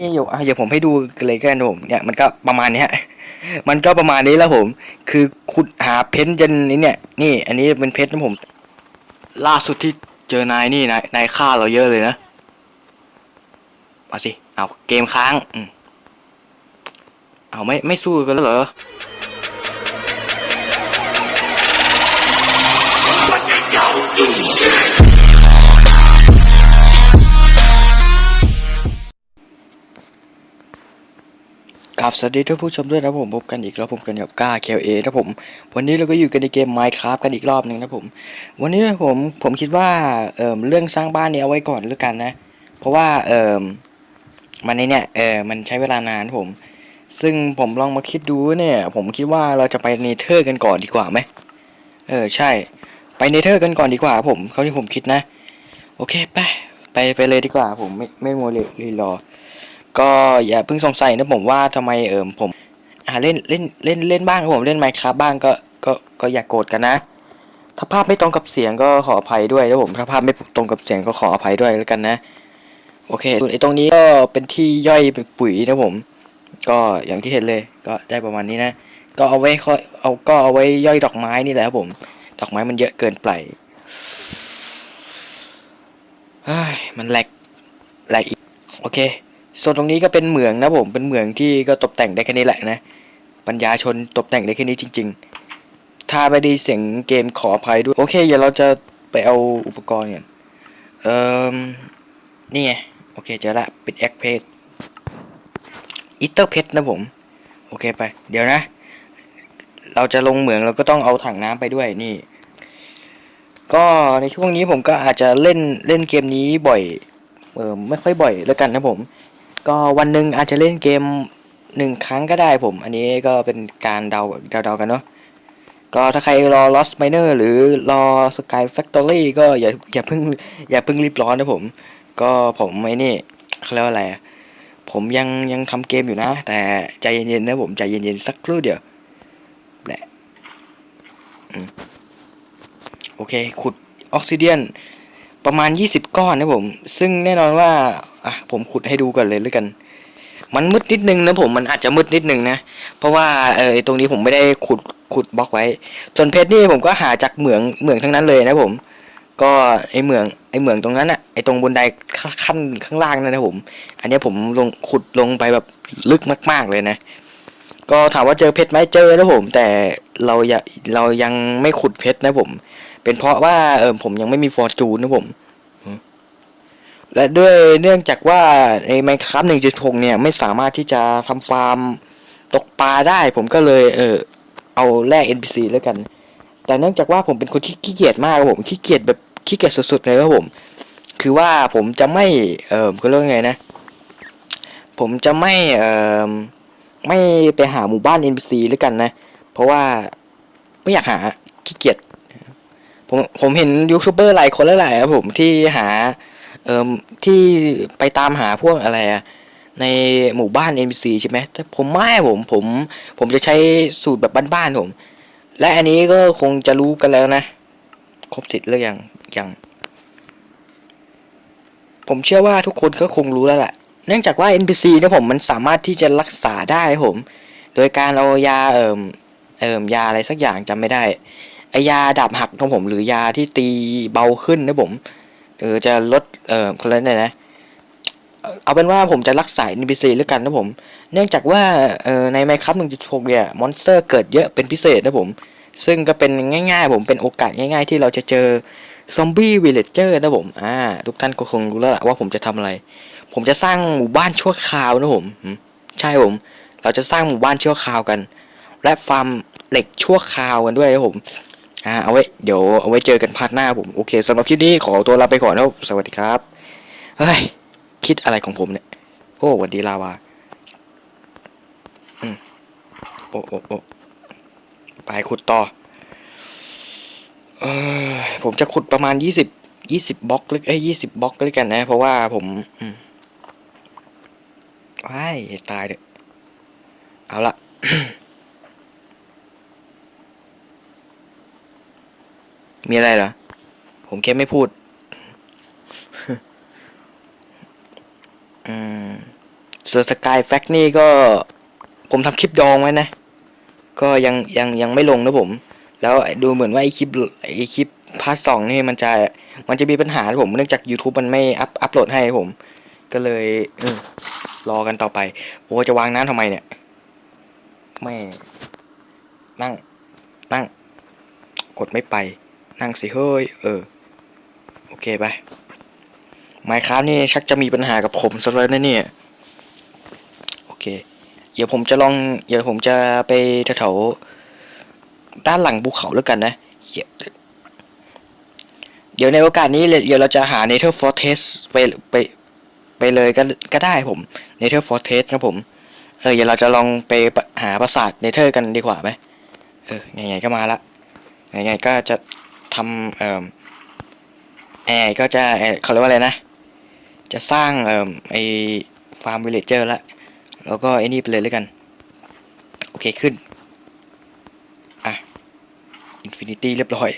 นี่อยู่อะเดี๋ยวผมให้ดูเลยกันผมเนี่ยมันก็ประมาณเนี้ยมันก็ประมาณนี้แล้วผม คือขุดหาเพชรจนนี้เนี่ย นี่ อันนี้เป็นเพชรนะผม ล่าสุดที่เจอนายนี่นายนายฆ่าเราเยอะเลยนะเอาสิเอาเกมค้างอืมเอาไม่ไม่สู้กันแล้วเหรอ ครับสวัสดีท่านผู้ชมด้วยนะผมพบกันอีกแล้วผมกันกับก้าเคลเอนะผม วันนี้เราก็อยู่กันในเกม Minecraft กันอีกรอบหนึ่งนะผม วันนี้ผมผมคิดว่าเอ่อเรื่องสร้างบ้านนี้เอาไว้ก่อนแล้วกันนะ เพราะว่าเอ่อมันในเนี่ยเออมันใช้เวลานานผม ซึ่งผมลองมาคิดดูเนี่ย ผมคิดว่าเราจะไปเนเธอร์กันก่อนดีกว่าไหมเออใช่ ไปเนเธอร์กันก่อนดีกว่าผมเขาที่ผมคิดนะ โอเคไปไปไปเลยดีกว่าผมไม่ไม่โมเลรีรอ ก็อย่าเพิ่งสงสัยนะผมว่าทำไมเอิมผมอ่าเล่นเล่นเล่นเล่นบ้างผมเล่นไมค์ครับบ้างก็ก็ก็อย่ากโกรธกันนะ ถ้าภาพไม่ตรงกับเสียงก็ขออภัยด้วยนะผมถ้าภาพไม่ตรงกับเสียงก็ขออภัยด้วยแล้วกันนะ โอเคส่วนไอ้ตรงนี้ก็เป็นที่ย่อยเป็นปุ๋ยนะผม ก็อย่างที่เห็นเลยก็ได้ประมาณนี้นะ ก็เอาไว้ค่อยเอาก็เอาไว้ย่อยดอกไม้นี่แหละครับผม ดอกไม้มันเยอะเกินไปมันแหลกแหลกอีก โอเค ส่วนตรงนี้ก็เป็นเหมืองนะผมเป็นเหมืองที่ก็ตกแต่งได้แค่นี้แหละนะ ปัญญาชนตกแต่งได้แค่นี้จริง ๆ ถ้าไม่ได้เสียงเกมขออภัยด้วย โอเคเดี๋ยวเราจะไปเอาอุปกรณ์กันเอ่อนี่ไง โอเคเจอละป็นแอคเพจอิตเตอร์เพชนะผม โอเคไป เดี๋ยวนะ เราจะลงเหมืองเราก็ต้องเอาถังน้ำไปด้วยนี่ ก็ในช่วงนี้ผมก็อาจจะเล่นเล่นเกมนี้บ่อยเออไม่ค่อยบ่อยแล้วกันนะผม ก็วันหนึ่งอาจจะเล่นเกมหนึ่งครั้งก็ได้ผม อันนี้ก็เป็นการเดาเดาๆกันเนาะก็ถ้าใครรอ Lost Miner หรือรอ Sky Factory ก็อย่าอย่าเพิ่งอย่าเพิ่งรีบร้อนนะผม ก็ผมไอ้นี่เขาเรียกว่าอะไร ผมยังยังทำเกมอยู่นะ แต่ใจเย็นๆนะผมใจเย็นๆสักครู่เดียวแหละโอเค ขุดออกซิเดียน ประมาณ 20 ก้อนนะผม ซึ่งแน่นอนว่าอะผมขุดให้ดูก่อนเลยแล้วกัน มันมืดนิดนึงนะผมมันอาจจะมืดนิดนึงนะ เพราะว่าเออตรงนี้ผมไม่ได้ขุดขุดบล็อกไว้ ส่วนเพชรนี่ผมก็หาจากเหมืองเหมืองทั้งนั้นเลยนะผม ก็ไอ้เหมืองไอ้เหมืองตรงนั้นอะไอ้ตรงบนไดขั้นข้างล่างนั่นนะผม อันนี้ผมลงขุดลงไปแบบลึกมาก ๆเลยนะก็ถามว่าเจอเพชรไหมเจอนะผม แต่เราอย่าเรายังไม่ขุดเพชรนะผม เป็นเพราะว่าเออผมยังไม่มีฟอร์จูนนะผม และด้วยเนื่องจากว่าใน Minecraft 1.6 เนี่ย ไม่สามารถที่จะทำฟาร์มตกปลาได้ ผมก็เลยเออเอาแลก NPC แล้วกัน แต่เนื่องจากว่าผมเป็นคนที่ขี้เกียจมากผมขี้เกียจแบบขี้เกียจสุดๆเลยครับผม คือว่าผมจะไม่เออเขาเรียกไงนะ ผมจะไม่เออไม่ไปหาหมู่บ้าน NPC แล้วกันนะ เพราะว่าไม่อยากหาขี้เกียจ ผมผมเห็นยูทูบเบอร์หลายคนแล้วหละครับผมที่หาเอ่อที่ไปตามหาพวกอะไรอะในหมู่บ้าน NPC ใช่ไหมแต่ผมไม่ผมผม ผมจะใช้สูตรแบบบ้านๆผม และอันนี้ก็คงจะรู้กันแล้วนะ ครบสิทธิ์หรือยังยังผมเชื่อว่าทุกคนก็คงรู้แล้วแหละ เนื่องจากว่า NPC นี่ยผมมันสามารถที่จะรักษาได้ผม โดยการเอายาเอ่มเอ่มยาอะไรสักอย่างจำไม่ได้ ไอยาดาบหักของผม หรือยาที่ตีเบาขึ้นนะผมเออจะลดเอ่อคนละเนี่ยนะเอาเป็นว่าผมจะรักษา NPC แล้วกันนะผม เนื่องจากว่าเอ่อใน Minecraft 1.6เนี่ยมอนสเตอร์เกิดเยอะเป็นพิเศษนะผม ซึ่งก็เป็นง่ายๆ ผมเป็นโอกาสง่าย ๆ ที่เราจะเจอซอมบี้วิลเลจเจอร์นะผมอ่าทุกท่านก็คงรู้แล้วละว่าผมจะทำอะไร ผมจะสร้างหมู่บ้านชั่วคราวนะผมใช่ผม เราจะสร้างหมู่บ้านชั่วคราวกัน และฟาร์มเหล็กชั่วคราวกันด้วยนะผม อ่าเอาไว้เดี๋ยวเอาไว้เจอกันพาร์ทหน้าผมโอเคสำหรับคลิปนี้ขอตัวลาไปก่อนนะครับสวัสดีครับเฮ้ยคิดอะไรของผมเนี่ยโอ้หวันดีลาวาโอ้โอ้โอ้ไปขุดต่อเออผมจะขุดประมาณยี่สิบยี่สิบบล็อกหรือเอ้ยยี่สิบบล็อกด้วยกันนะ เพราะว่าผมอืมว้ายตายเด้อเอาละ มีอะไรเหรอ ผมแค่ไม่พูด ส่วนสกายแฟกนี่ก็ ผมทำคลิปดองไว้นะ ก็ยังยังยังไม่ลงนะผม แล้วดูเหมือนว่าไอคลิปไอคลิปพาร์ทสองนี่มันจะมันจะมีปัญหาผมเนื่องจาก YouTube มันไม่อัพอัพโหลดให้ผม ก็เลยเออรอกันต่อไป โอ้จะวางน้ำทำไมเนี่ย ไม่ นั่ง นั่ง กดไม่ไป นั่งสิเฮ้ย เออ โอเคไปไมค์ครับนี่ชักจะมีปัญหากับผมสักแล้วนะเนี่ย โอเค เดี๋ยวผมจะลอง เดี๋ยวผมจะไปแถวด้านหลังภูเขาแล้วกันนะ เดี๋ยวในโอกาสนี้เดี๋ยวเราจะหา Nether Fortress ไปไปไปเลยก็ก็ได้ผม Nether Fortress นะผม เออเดี๋ยวเราจะลองไปหาปราสาทเนเธอร์กันดีกว่าไหมเออไงๆก็มาละไงๆก็จะ ทำเอ่อไงๆก็จะเขาเรียกว่าอะไรนะ จะสร้างเอ่อไอฟาร์มวิลเลจเจอร์ละ แล้วก็ไอ้นี่ไปเลยแล้วกัน โอเคขึ้น อะอินฟินิตี้เรียบร้อย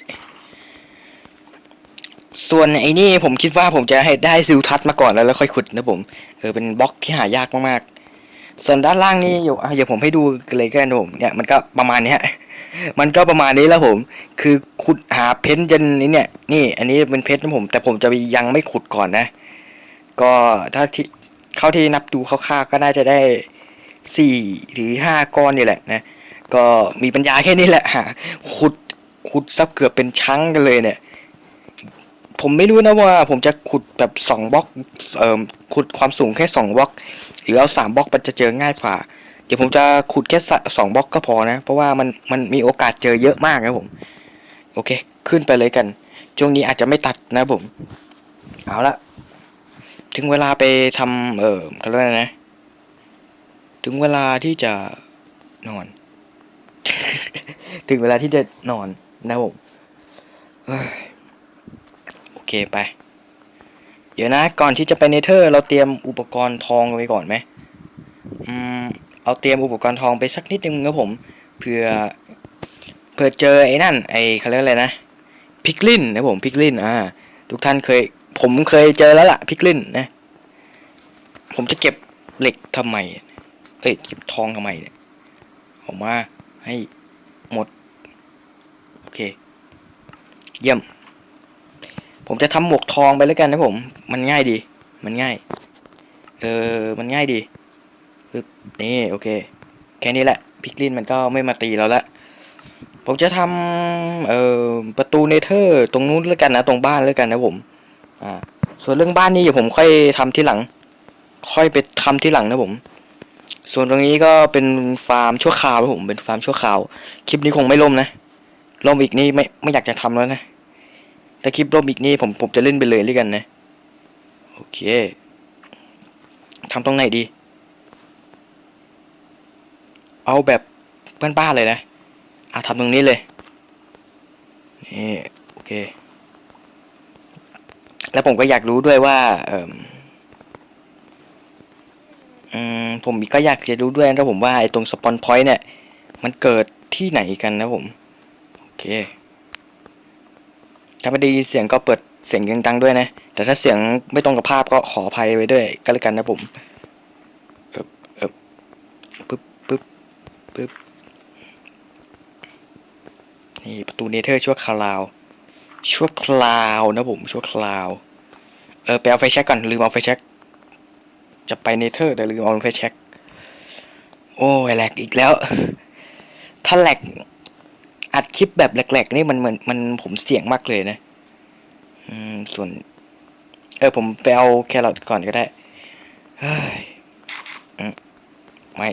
ส่วนไอ้นี่ผมคิดว่าผมจะให้ได้ซิลทัศมาก่อนแล้วแล้วค่อยขุดนะผม เออเป็นบล็อกที่หายากมากๆ ส่วนด้านล่างนี่อยู่อะเดี๋ยวผมให้ดูเลยกันนะผมเนี่ยมันก็ประมาณนี้ มันก็ประมาณนี้แล้วผม คือขุดหาเพชรจนนี้เนี่ย นี่ อันนี้เป็นเพชรนะผม แต่ผมจะยังไม่ขุดก่อนนะ ก็ถ้าที่เข้าที่นับดูคร่าวๆก็น่าจะได้สี่หรือห้าก้อนนี่แหละนะ ก็มีปัญญาแค่นี้แหละหาขุดขุดซับเกือบเป็นชั้งกันเลยเนี่ย ผมไม่รู้นะว่าผมจะขุดแบบสองบล็อกเอ่อขุดความสูงแค่สองบล็อกหรือเอาสามบล็อกมันจะเจอง่ายกว่า เดี๋ยวผมจะขุดแค่สสองบล็อกก็พอนะ เพราะว่ามันมันมีโอกาสเจอเยอะมากนะผม โอเค ขึ้นไปเลยกัน ช่วงนี้อาจจะไม่ตัดนะผม เอาละ ถึงเวลาไปทำเออเขาเรียกว่าไงนะ ถึงเวลาที่จะนอน ถึงเวลาที่จะนอนนะผมโอเคไป เดี๋ยวนะ ก่อนที่จะไปเนเธอร์ เราเตรียมอุปกรณ์ทองไว้ก่อนไหมอืม เอาเตรียมอุปกรณ์ทองไปสักนิดนึงนะผมเผื่อเผื่อเจอไอ้นั่นไอ้เขาเรียกอะไรนะพิกลินนะผมพิกลินอ่าทุกท่านเคย ผมเคยเจอแล้วล่ะพิกลินนะ ผมจะเก็บเหล็กทำไมเอ้ยเก็บทองทำไมเนี่ยเออกมาให้หมดโอเค เยี่ยม ผมจะทำหมวกทองไปแล้วกันนะผม มันง่ายดี มันง่าย เออ มันง่ายดี ปึ๊บนี่โอเค แค่นี้แหละ พิกลินมันก็ไม่มาตีเราละผมจะทำเอ่อประตูเนเธอร์ตรงนู้นแล้วกันนะ ตรงบ้านแล้วกันนะผม อ่า ส่วนเรื่องบ้านนี่เดี๋ยวผมค่อยทำที่หลัง ค่อยไปทำที่หลังนะผม ส่วนตรงนี้ก็เป็นฟาร์มชั่วคราวนะผมเป็นฟาร์มชั่วคราว คลิปนี้คงไม่ล่มนะล่มอีกนี่ไม่ไม่อยากจะทำแล้วนะถ้าคลิปล่มอีกนี่ผมผมจะเล่นไปเลยแล้วกันนะ โอเคทำตรงไหนดี เอาแบบบ้านๆเลยนะ อะทำตรงนี้เลย นี่โอเค แล้วผมก็อยากรู้ด้วยว่า เอ่มอืมผมก็อยากจะรู้ด้วยนะผมว่าไอ้ตรงสปอนพอยต์เนี่ย มันเกิดที่ไหนกันนะผม โอเค ถ้าไม่ได้ยินเสียงก็เปิดเสียงดังๆด้วยนะ แต่ถ้าเสียงไม่ตรงกับภาพก็ขออภัยไว้ด้วยก็แล้วกันนะผมเอบเอบปึ๊บปึ๊บ ปึ๊บนี่ประตูเนเธอร์ชั่วคราวชั่วคราวนะผมชั่วคราวเออไปเอาไฟแช็กก่อนลืมเอาไฟแช็กจะไปเนเธอร์แต่ลืมเอาไฟแช็กโอ้ยแหลกอีกแล้ว ถ้าแหลกอัดคลิปแบบแหลกๆนี่มันเหมือนมันผมเสี่ยงมากเลยนะอืมส่วน เออผมไปเอาแครอทก่อนก็ได้เฮ้ยไม่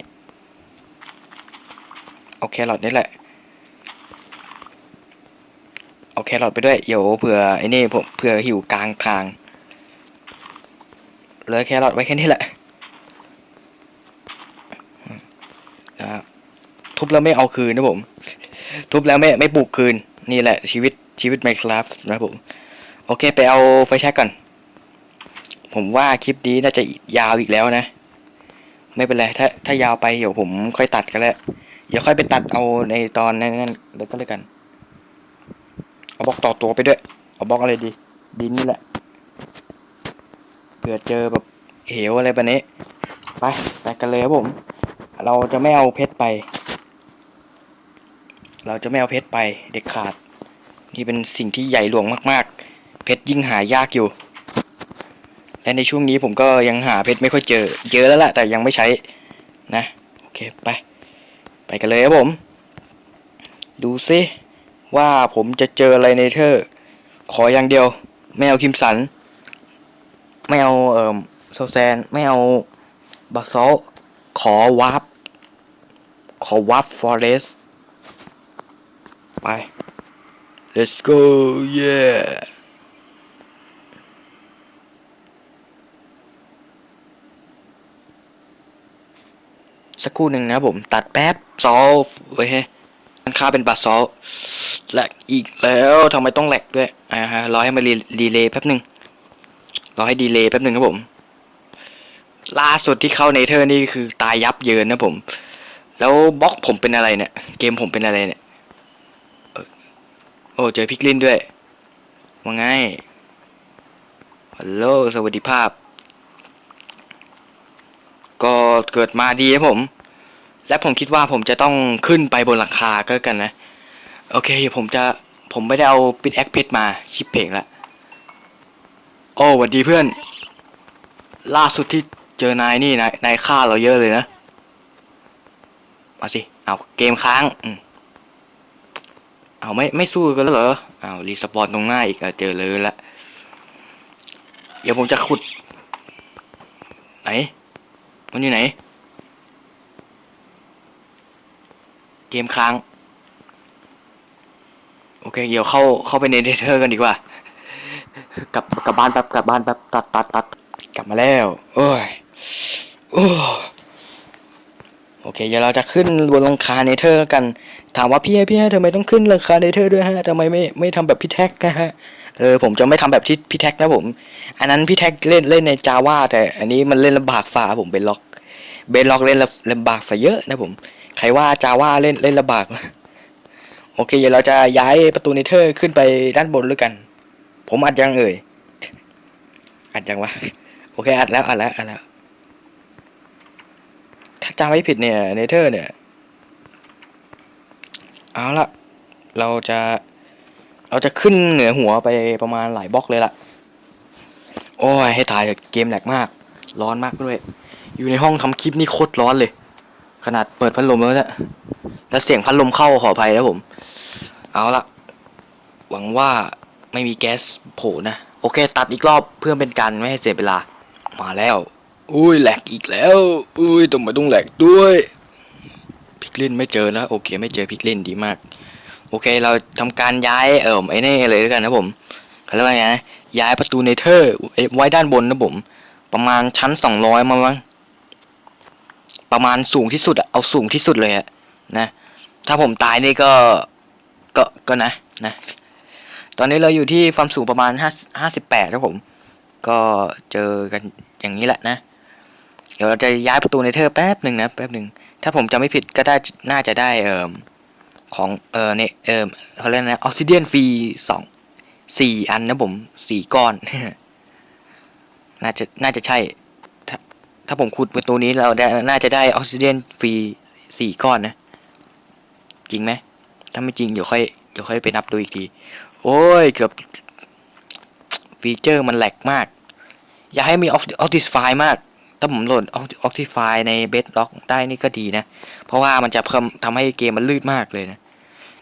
เอาแครอทนี่แหละ เอาแครอทไปด้วยเดี๋ยวเผื่อไอ้นี่ผมเผื่อหิวกลางทางเหลือแครอทไว้แค่นี้แหละนะทุบแล้วไม่เอาคืนนะผม ทุบแล้วไม่ไม่ปลูกคืนนี่แหละชีวิตชีวิตไมค r a f t นะผม โอเคไปเอาไฟแช็กก่อน ผมว่าคลิปนี้น่าจะยาวอีกแล้วนะ ไม่เป็นไร ถ้าถ้ายาวไปเดี๋ยวผมค่อยตัดกันแล้ว เดี๋ยวค่อยไปตัดเอาในตอนนั้นๆเดี๋ยวก็เลยกัน เอาบล็อกต่อตัวไปด้วย เอาบล็อกอะไรดี ดินนี่แหละเผื่อเจอแบบเหวอะไรแบบนี้ ไปไปกันเลยครับผม เราจะไม่เอาเพชรไป เราจะไม่เอาเพชรไปเด็ดขาด นี่เป็นสิ่งที่ใหญ่หลวงมาก ๆ เพชรยิ่งหายากอยู่ และในช่วงนี้ผมก็ยังหาเพชรไม่ค่อยเจอเจอแล้วแหละแต่ยังไม่ใช้นะ โอเคไป ไปกันเลยครับผม ดูซิว่าผมจะเจออะไรในเธอ ขออย่างเดียว ไม่เอาคิมสัน ไม่เอาเอ่อโซแซน ไม่เอาบัซอลขอวาร์ปขอวาร์ปฟอเรสไป let's go yeah สักครู่หนึ่งนะผมตัดแป๊บ ซอลเว้ยมันค่าเป็นบัตรซอลแหลกอีกแล้วทำไมต้องแหลกด้วยอ่าฮะรอให้มันรีเลย์แป๊บหนึ่งรอให้ดีเลย์แป๊บหนึ่งครับผม ล่าสุดที่เข้าในเธอร์นี่คือตายยับเยินนะผม แล้วบล็อกผมเป็นอะไรเนี่ย เกมผมเป็นอะไรเนี่ยโอ้เจอพิกลินด้วยว่าไงฮัลโหลสวัสดีภาพ ก็เกิดมาดีครับผม และผมคิดว่าผมจะต้องขึ้นไปบนหลังคาก็แล้วกันนะ โอเค ผมจะผมไม่ได้เอาปิดแอคเพชมาคลิปเพลงละโอ้สวัสดีเพื่อน ล่าสุดที่เจอนายนี่นายนายฆ่าเราเยอะเลยนะมาสิเอาเกมค้างอืมเอาไม่ไม่สู้กันแล้วเหรอเอารีสปอนตรงหน้าอีกอเจอเลยละเดี๋ยวผมจะขุด ไหน มันอยู่ไหน เกมค้าง โอเค เดี๋ยวเข้าเข้าไปในเดเธอร์กันดีกว่า กลับกลับบ้านแป๊บกลับบ้านแป๊บตัดตัดตัดกลับมาแล้ว โอ้ยโอ้โอเค เดี๋ยวเราจะขึ้นบนหลังคาเนเธอร์กัน ถามว่าพี่พี่ทำไมต้องขึ้นหลังคาเนเธอร์ด้วยฮะทำไมไม่ไม่ทำแบบพี่แท็กนะฮะ เออผมจะไม่ทำแบบที่พี่แท็กนะผม อันนั้นพี่แท็กเล่นเล่นในจาว่าแต่อันนี้มันเล่นลำบากฝ่าผมเป็นล็อก เบนล็อกเล่นลำบากซะเยอะนะผม ใครว่าจาว่าเล่นเล่นลำบากโอเคเดี๋ยวเราจะย้ายประตูเนเธอร์ขึ้นไปด้านบนแล้วกัน ผมอัดยังเอ่ยอัดยังวะโอเคอัดแล้วอัดแล้วอัดแล้วถ้าจำไม่ผิดเนี่ยเนเธอร์เนี่ยเอาละเราจะเราจะขึ้นเหนือหัวไปประมาณหลายบล็อกเลยล่ะ โอ้ยให้ตายเถอะเกมแหลกมาก ร้อนมากด้วย อยู่ในห้องทำคลิปนี่โคตรร้อนเลย ขนาดเปิดพัดลมแล้วเนี่ยแล้วเสียงพัดลมเข้าขออภัยนะผม เอาละหวังว่าไม่มีแก๊สโผล่นะ โอเค ตัดอีกรอบเพื่อเป็นการไม่ให้เสียเวลา มาแล้ว อุ้ยแหลกอีกแล้ว อุ้ยต้องมาต้องแหลกด้วยพิกลินไม่เจอแล้วโอเค ไม่เจอพิกลินดีมาก โอเคเราทำการย้ายเอ่อไอ้นี่เลยแล้วกันนะผมเขาเรียกว่าไงนะย้ายประตูเนเธอร์ไว้ด้านบนนะผม ประมาณชั้นสองร้อยมามั้ง ประมาณสูงที่สุดอะเอาสูงที่สุดเลยอะนะ ถ้าผมตายนี่ก็ก็ก็นะนะ ตอนนี้เราอยู่ที่ความสูงประมาณห้าห้าสิบแปดครับผม ก็เจอกันอย่างนี้แหละนะ เดี๋ยวเราจะย้ายประตูในเธอแป๊บหนึ่งนะแป๊บหนึ่งถ้าผมจำไม่ผิดก็ได้น่าจะได้เอ่อของเออเนี่ยเออเขาเรียกนะออกซิเดียนฟรีสองสี่อันนะผมสี่ก้อน น่าจะน่าจะใช่ ถ้าผมขุดประตูนี้เราได้น่าจะได้ออกซิเดนฟรีสี่ก้อนนะ จริงไหม ถ้าไม่จริงเดี๋ยวค่อยเดี๋ยวค่อยไปนับดูอีกที โอ้ยเกือบฟีเจอร์มันแหลกมาก อย่าให้มีออ t ติสไฟมาก ถ้าผมโหลดออ t ติฟในเบสล็อกได้นี่ก็ดีนะ เพราะว่ามันจะเพิ่มทำให้เกมมันลื่นมากเลยนะ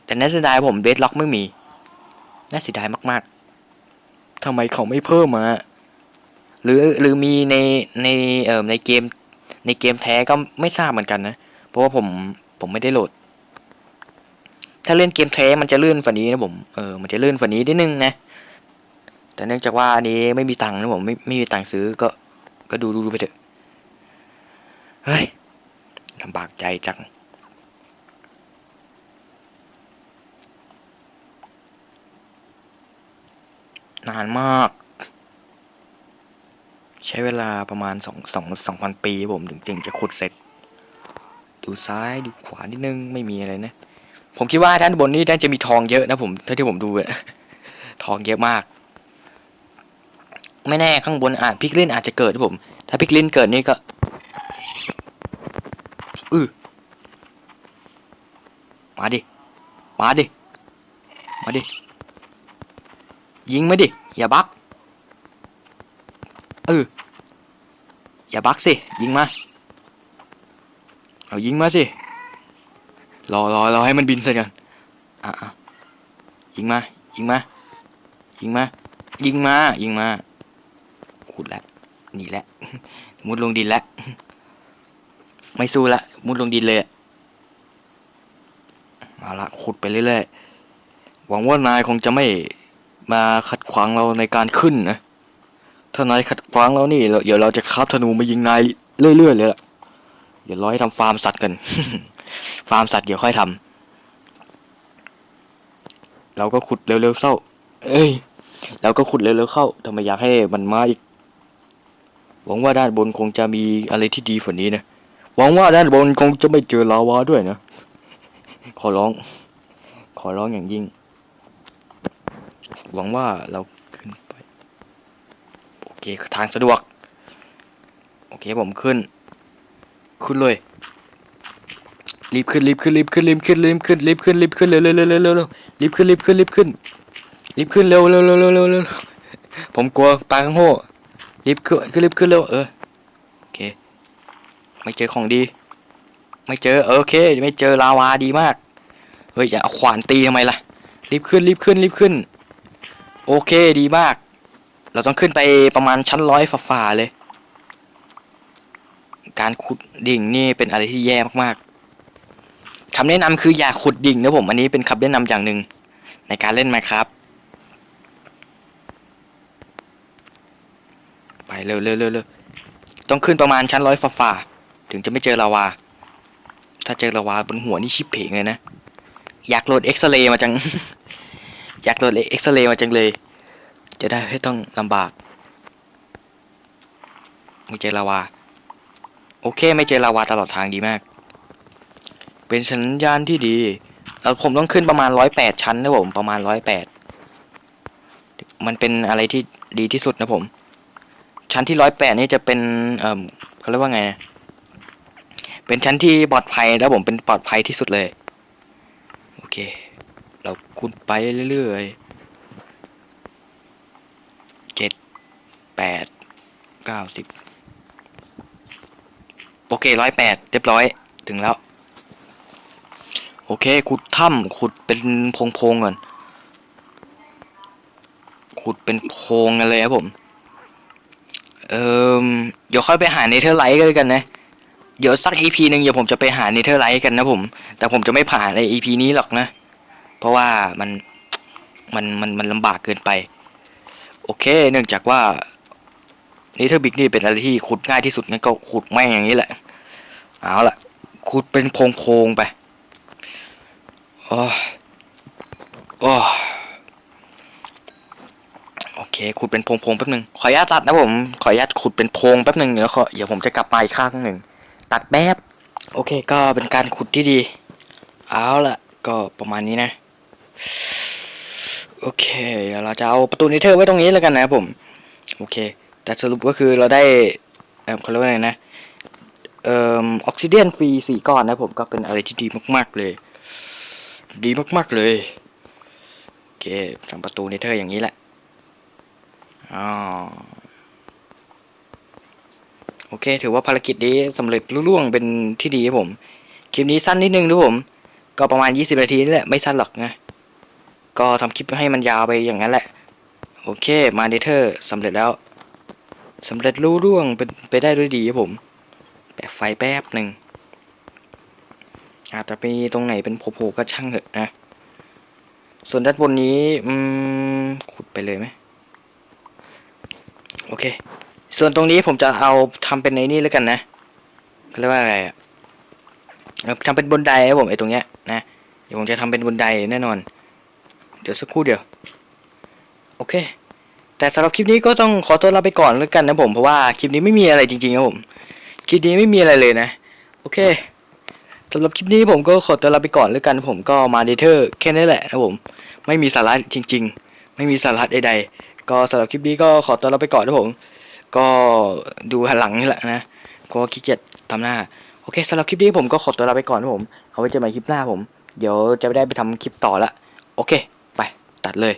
แต่น่าเสียดายผมเบสล็อกไม่มี น่าเสียดายมากๆทำไมเขาไม่เพิ่มมา หรือหรือมีในในเอ่อในเกมในเกมแท้ก็ไม่ทราบเหมือนกันนะ เพราะว่าผมผมไม่ได้โหลด ถ้าเล่นเกมแท้มันจะลื่นฝันนี้นะผมเออมันจะลื่นฝันนี้นิดนึงนะแต่เนื่องจากว่าอันนี้ไม่มีตังค์นะผมไม่ไม่มีตังค์ซื้อก็ก็ดูดูดูไปเถอะเฮ้ยลำบากใจจังนานมาก ช้เวลาประมาณสสอองงพันปีผมถึงจริงจะขุดเสร็จ ดูซ้ายดูขวานิดนึงไม่มีอะไรนะ ผมคิดว่าด้านบนนี้ด้านจะมีทองเยอะนะผมเท่าที่ผมดูนะทองเยอะมาก ไม่แน่ข้างบนอาจพิกลินอาจจะเกิดนะผม ถ้าพิกลินเกิดนี่ก็อือมาดิ มาดิ มาดิ ยิงมาดิ อย่าบักเออ อย่าบักสิ ยิงมา เอายิงมาสิ รอรอรอให้มันบินเสร็จก่อนอะยิงมา ยิงมา ยิงมา ยิงมา ยิงมาขุดแล้วหนีแล้วมุดลงดินแล้วไม่สู้ละ มุดลงดินเลยเอาละขุดไปเรื่อยๆหวังว่านายคงจะไม่มาขัดขวางเราในการขึ้นนะ ถ้านายขัดขวางเรานี่เดี๋ยวเราจะคาบธนูมายิงนายเรื่อยๆเลยล่ะเดี๋ยวรอให้ทำฟาร์มสัตว์กัน ฟาร์มสัตว์เดี๋ยวค่อยทำเราก็ขุดเร็วๆเข้า เอ้ยเราก็ขุดเร็วๆเข้าทำไมอยากให้มันมาอีก หวังว่าด้านบนคงจะมีอะไรที่ดีกว่านี้นะหวังว่าด้านบนคงจะไม่เจอลาวาด้วยนะ ขอร้อง ขอร้องอย่างยิ่ง หวังว่าเรา เคทางสะดวก โอเคผมขึ้น ขึ้นเลย รีบขึ้นรีบขึ้นรีบขึ้นรีบขึ้นรีบขึ้นรีบขึ้นรีบขึ้นเร็วเร็วเร็วเร็วเร็วเร็วรีบขึ้นรีบขึ้นรีบขึ้นรีบขึ้นเร็วเร็วเร็วเร็วเร็วเร็วผมกลัวปลาข้างโหรีบขึ้นขึ้นรีบขึ้นเร็วเออโอเค ไม่เจอของดี ไม่เจอเออโอเค ไม่เจอลาวาดีมากเฮ้ยอย่าเอาขวานตีทำไมล่ะรีบขึ้นรีบขึ้นรีบขึ้น โอเคดีมาก เราต้องขึ้นไปประมาณชั้นร้อยฝ่าๆเลย การขุดดิ่งนี่เป็นอะไรที่แย่มากๆคำแนะนำคืออย่าขุดดิ่งนะผมอันนี้เป็นคำแนะนำอย่างหนึ่งในการเล่นไหมครับไปเร็วเร็วเร็วเร็วต้องขึ้นประมาณชั้นร้อยฝ่าๆถึงจะไม่เจอลาวา ถ้าเจอลาวาบนหัวนี่ชิบเพงเลยนะ อยากโหลดเอ็กซเรย์มาจัง อยากโหลดเอ็กซเรย์มาจังเลย จะได้ไม่ต้องลำบากไม่เจอลาวา โอเคไม่เจอลาวาตลอดทางดีมาก เป็นสัญญาณที่ดี แล้วผมต้องขึ้นประมาณร้อยแปดชั้นนะผมประมาณร้อยแปดมันเป็นอะไรที่ดีที่สุดนะผม ชั้นที่ร้อยแปดนี่จะเป็นเอ่อเขาเรียกว่าไง เป็นชั้นที่ปลอดภัยแล้วผมเป็นปลอดภัยที่สุดเลย โอเค เราคุณไปเรื่อยๆเจ็ด แปดเก้าสิบโอเคร้อยแปดเรียบร้อยถึงแล้ว โอเค ขุดถ้ำขุดเป็นโพงๆก่อน ขุดเป็นโพงกันเลยครับผม เอ่อเดี๋ยวค่อยไปหาเนเธอร์ไลท์กันนะ เดี๋ยวสัก EP หนึ่งเดี๋ยวผมจะไปหาเนเธอร์ไลท์กันนะผม แต่ผมจะไม่ผ่านใน EP นี้หรอกนะ เพราะว่ามันมันมันมันลำบากเกินไป โอเค เนื่องจากว่า นเธอร์บิกนี่เป็นอะไรที่ขุดง่ายที่สุดงั้นก็ขุดแม่งอย่างนี้แหละ เอาละขุดเป็นโพงๆไปโอ้โอ้โอเคขุดเป็นโพงๆแป๊บหนึ่งขออนุญาตตัดนะผม ขออนุญาตขุดเป็นโพงแป๊บหนึ่งเดี๋ยวขอเดี๋ยวผมจะกลับมาอีกข้างหนึ่งตัดแป๊บโอเคก็เป็นการขุดที่ดี เอาละก็ประมาณนี้นะ โอเคเดี๋ยวเราจะเอาประตูนิเทอร์ไว้ตรงนี้แล้วกันนะผม โอเค แต่สรุปก็คือเราได้เออเขาเรียกว่าไงนะเอ่อออกซิเดียนฟรีสี่ก้อนนะผมก็เป็นอะไรที่ดีมาก ๆเลย ดีมาก ๆ เลยโอเคทำประตูนิเทอร์อย่างนี้แหละอ๋อโอเค ถือว่าภารกิจนี้สำเร็จลุล่วงเป็นที่ดีครับผม คลิปนี้สั้นนิดนึงนะผม ก็ประมาณ 20 นาทีนี่แหละ ไม่สั้นหรอกนะ ก็ทำคลิปให้มันยาวไปอย่างนั้นแหละ โอเค มาเนเธอร์สำเร็จแล้ว สำเร็จลุล่วงเป็นไปได้ด้วยดีครับผมแปะไฟแป๊บหนึ่งอาจจะมีตรงไหนเป็นโผล่ก็ช่างเถอะนะ ส่วนด้านบนนี้ อืม ขุดไปเลยไหมโอเค ส่วนตรงนี้ผมจะเอาทำเป็นในนี่แล้วกันนะเรียกว่าอะไรอะทำเป็นบนไดครับผมไอ้ตรงเนี้ยนะ เดี๋ยวผมจะทำเป็นบนไดแน่นอน เดี๋ยวสักครู่เดียว โอเค แต่สำหรับคลิปนี้ก็ต้องขอตัวลาไปก่อนแล้วกันนะผมเพราะว่าคลิปนี้ไม่มีอะไรจริงๆครับผมคลิปนี้ไม่มีอะไรเลยนะ โอเคสำหรับคลิปนี้ผมก็ขอตัวลาไปก่อนแล้วกันผมก็มาเดเทอร์แค่นี้แหละนะผมไม่มีสาระจริง ๆ ไม่มีสาระใดๆก็สำหรับคลิปนี้ก็ขอตัวลาไปก่อนนะผม ก็ดูหันหลังนี่แหละนะก็ขี้เกียจทำหน้าโอเคสำหรับคลิปนี้ผมก็ขอตัวลาไปก่อนนะผมเอาไว้เจอกันใหม่คลิปหน้าผม เดี๋ยวจะไม่ได้ไปทำคลิปต่อละโอเค ไปตัดเลย